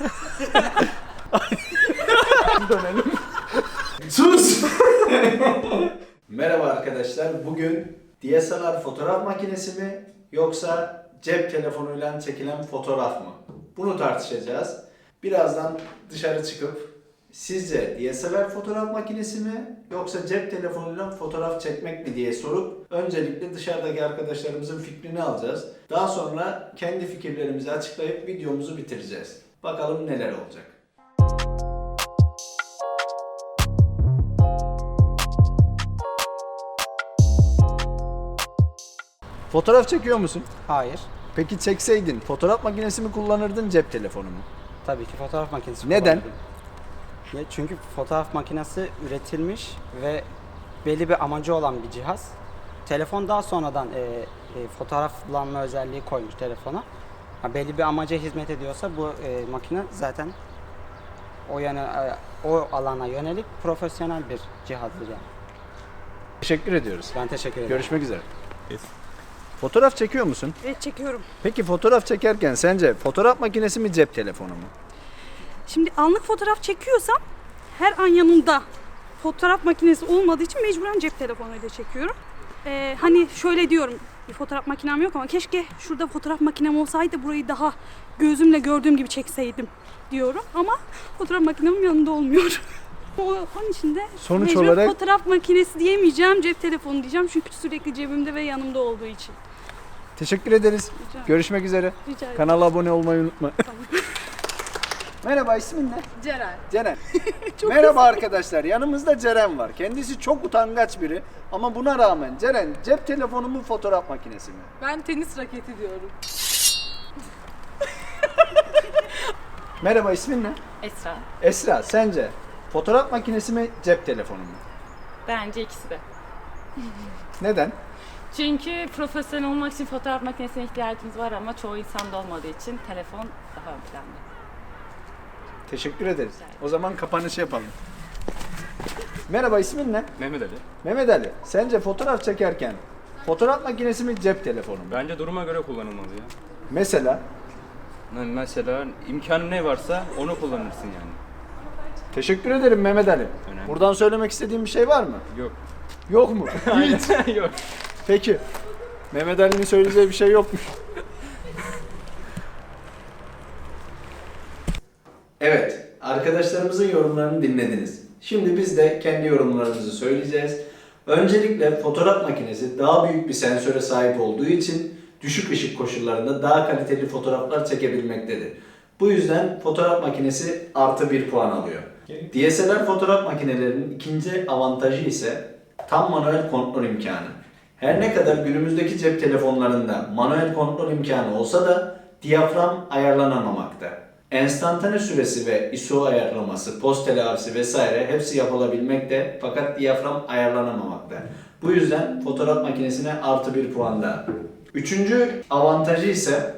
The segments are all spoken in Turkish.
Dönelim. Sus! Merhaba arkadaşlar. Bugün DSLR fotoğraf makinesi mi yoksa cep telefonuyla çekilen fotoğraf mı? Bunu tartışacağız. Birazdan dışarı çıkıp sizce DSLR fotoğraf makinesi mi yoksa cep telefonuyla fotoğraf çekmek mi diye sorup öncelikle dışarıdaki arkadaşlarımızın fikrini alacağız. Daha sonra kendi fikirlerimizi açıklayıp videomuzu bitireceğiz. Bakalım neler olacak. Fotoğraf çekiyor musun? Hayır. Peki çekseydin fotoğraf makinesi mi kullanırdın cep telefonu mu? Tabii ki fotoğraf makinesi Neden? kullanırdım. Ya çünkü fotoğraf makinesi üretilmiş ve belli bir amacı olan bir cihaz. Telefon daha sonradan e, e, fotoğraflanma özelliği koymuş telefona. Ha, belli bir amaca hizmet ediyorsa bu e, makine zaten o yana, e, o alana yönelik profesyonel bir cihazdır yani. Teşekkür ediyoruz. Ben teşekkür ederim. Görüşmek üzere. Fotoğraf çekiyor musun? Evet çekiyorum. Peki fotoğraf çekerken sence fotoğraf makinesi mi cep telefonu mu? Şimdi anlık fotoğraf çekiyorsam her an yanımda fotoğraf makinesi olmadığı için mecburen cep telefonuyla çekiyorum. Ee, hani şöyle diyorum bir fotoğraf makinem yok ama keşke şurada fotoğraf makinem olsaydı burayı daha gözümle gördüğüm gibi çekseydim diyorum ama fotoğraf makinem yanında olmuyor. Onun için de Sonuç olarak- fotoğraf makinesi diyemeyeceğim cep telefonu diyeceğim çünkü sürekli cebimde ve yanımda olduğu için. Teşekkür ederiz. Rica, Görüşmek üzere. rica ederim. Kanala abone olmayı unutma. Tamam. Merhaba ismin ne? Ceren. Ceren. Merhaba arkadaşlar. Yanımızda Ceren var. Kendisi çok utangaç biri ama buna rağmen Ceren cep telefonu mu fotoğraf makinesi mi? Ben tenis raketi diyorum. Merhaba ismin ne? Esra. Esra sence fotoğraf makinesi mi cep telefonu mu? Bence ikisi de. Neden? Çünkü profesyonel olmak için fotoğraf makinesine ihtiyacımız var ama çoğu insanda olmadığı için telefon daha ön planda. Teşekkür ederiz. O zaman kapanış yapalım. Merhaba ismin ne? Mehmet Ali. Mehmet Ali. Sence fotoğraf çekerken fotoğraf makinesi mi cep telefonu mu? Bence duruma göre kullanılmalı ya. Mesela Yani mesela imkanı ne varsa onu kullanırsın yani. teşekkür ederim Mehmet Ali. Önemli. Buradan söylemek istediğin bir şey var mı? Yok. Yok mu? Hiç. Yok. Peki. Mehmet Ali'nin söyleyeceği bir şey yokmuş. Evet, arkadaşlarımızın yorumlarını dinlediniz. Şimdi biz de kendi yorumlarımızı söyleyeceğiz. Öncelikle fotoğraf makinesi daha büyük bir sensöre sahip olduğu için düşük ışık koşullarında daha kaliteli fotoğraflar çekebilmektedir. Bu yüzden fotoğraf makinesi artı bir puan alıyor. DSLR fotoğraf makinelerinin ikinci avantajı ise tam manuel kontrol imkanı. Her ne kadar günümüzdeki cep telefonlarında manuel kontrol imkanı olsa da diyafram ayarlanamamakta. Enstantane süresi ve ISO ayarlaması, post telafisi vesaire hepsi yapılabilmekte fakat diyafram ayarlanamamakta. Bu yüzden fotoğraf makinesine artı bir puan daha. Üçüncü avantajı ise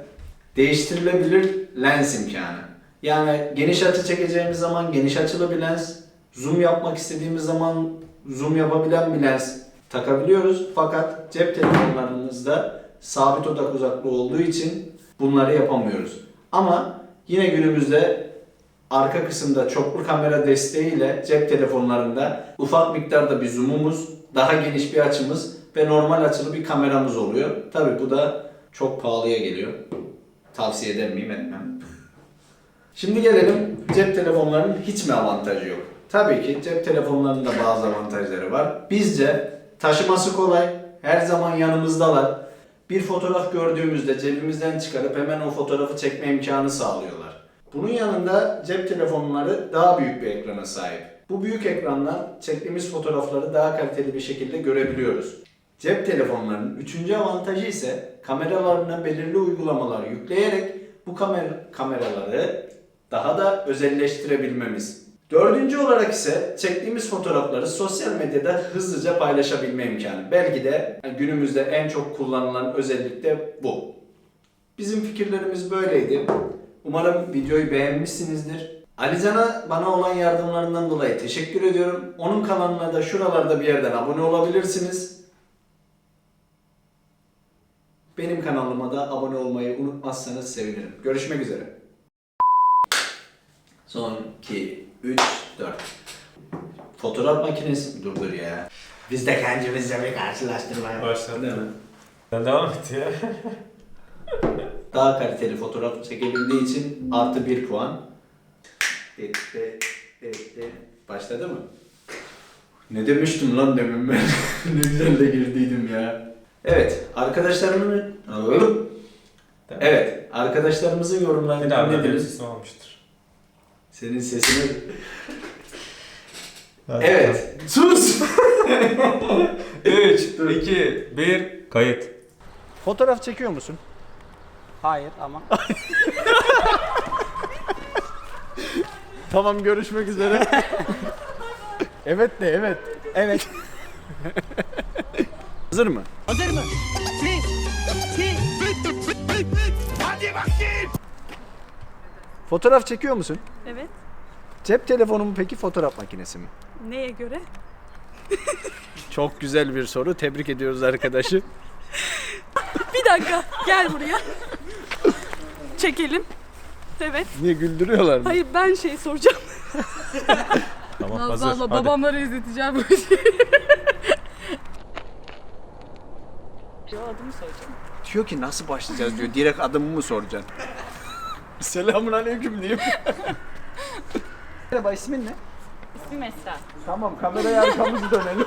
değiştirilebilir lens imkanı. Yani geniş açı çekeceğimiz zaman geniş açılı bir lens, zoom yapmak istediğimiz zaman zoom yapabilen bir lens takabiliyoruz. Fakat cep telefonlarımızda sabit odak uzaklığı olduğu için bunları yapamıyoruz. Ama yine günümüzde arka kısımda çoklu kamera desteğiyle cep telefonlarında ufak miktarda bir zoom'umuz, daha geniş bir açımız ve normal açılı bir kameramız oluyor. Tabi bu da çok pahalıya geliyor. Tavsiye eder miyim etmem. Şimdi gelelim cep telefonlarının hiç mi avantajı yok? Tabii ki cep telefonlarının da bazı avantajları var. Bizce taşıması kolay, her zaman yanımızdalar. Bir fotoğraf gördüğümüzde cebimizden çıkarıp hemen o fotoğrafı çekme imkanı sağlıyorlar. Bunun yanında cep telefonları daha büyük bir ekrana sahip. Bu büyük ekrandan çektiğimiz fotoğrafları daha kaliteli bir şekilde görebiliyoruz. Cep telefonlarının üçüncü avantajı ise kameralarına belirli uygulamalar yükleyerek bu kamer kameraları daha da özelleştirebilmemiz. Dördüncü olarak ise çektiğimiz fotoğrafları sosyal medyada hızlıca paylaşabilme imkanı. Belki de günümüzde en çok kullanılan özellik de bu. Bizim fikirlerimiz böyleydi. Umarım videoyu beğenmişsinizdir. Alican'a bana olan yardımlarından dolayı teşekkür ediyorum. Onun kanalına da şuralarda bir yerden abone olabilirsiniz. Benim kanalıma da abone olmayı unutmazsanız sevinirim. Görüşmek üzere. Son 2, 3, 4. Fotoğraf makinesi dur dur ya. Biz de kendimizle bir karşılaştırma yapalım. Başladı. Mi? Sen devam et ya. Daha kaliteli fotoğraf çekebildiği için artı bir puan. Etti, etti. Başladı mı? Ne demiştim lan demin ben? ne güzel de girdiydim ya. Evet, arkadaşlarımın... Evet, arkadaşlarımızın yorumlarını dinlediniz. olmuştur. Senin sesini... evet, sus! 3, 2, 1, kayıt. Fotoğraf çekiyor musun? Hayır ama Tamam görüşmek üzere. evet de evet. evet. Hazır mı? Fotoğraf çekiyor musun? Evet. Cep telefonu mu peki fotoğraf makinesi mi? Neye göre? Çok güzel bir soru. Tebrik ediyoruz arkadaşı. Bir dakika gel buraya. Çekelim. Evet. Niye güldürüyorlar mı? Hayır ben şey soracağım. Tamam Allah hazır. Allah Hadi. babamlara izleteceğim bu işi. Yo adımı söyleyeceğim. Diyor ki nasıl başlayacağız diyor. Direkt adımı mı soracaksın? Selamun aleyküm diyeyim. Merhaba ismin ne? İsmim Esra. Tamam kameraya arkamızı dönelim.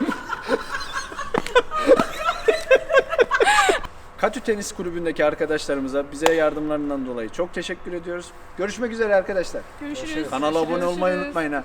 Katü Tenis Kulübü'ndeki arkadaşlarımıza bize yardımlarından dolayı çok teşekkür ediyoruz. Görüşmek üzere arkadaşlar. Görüşürüz. Kanala abone olmayı Görüşürüz. unutmayın ha.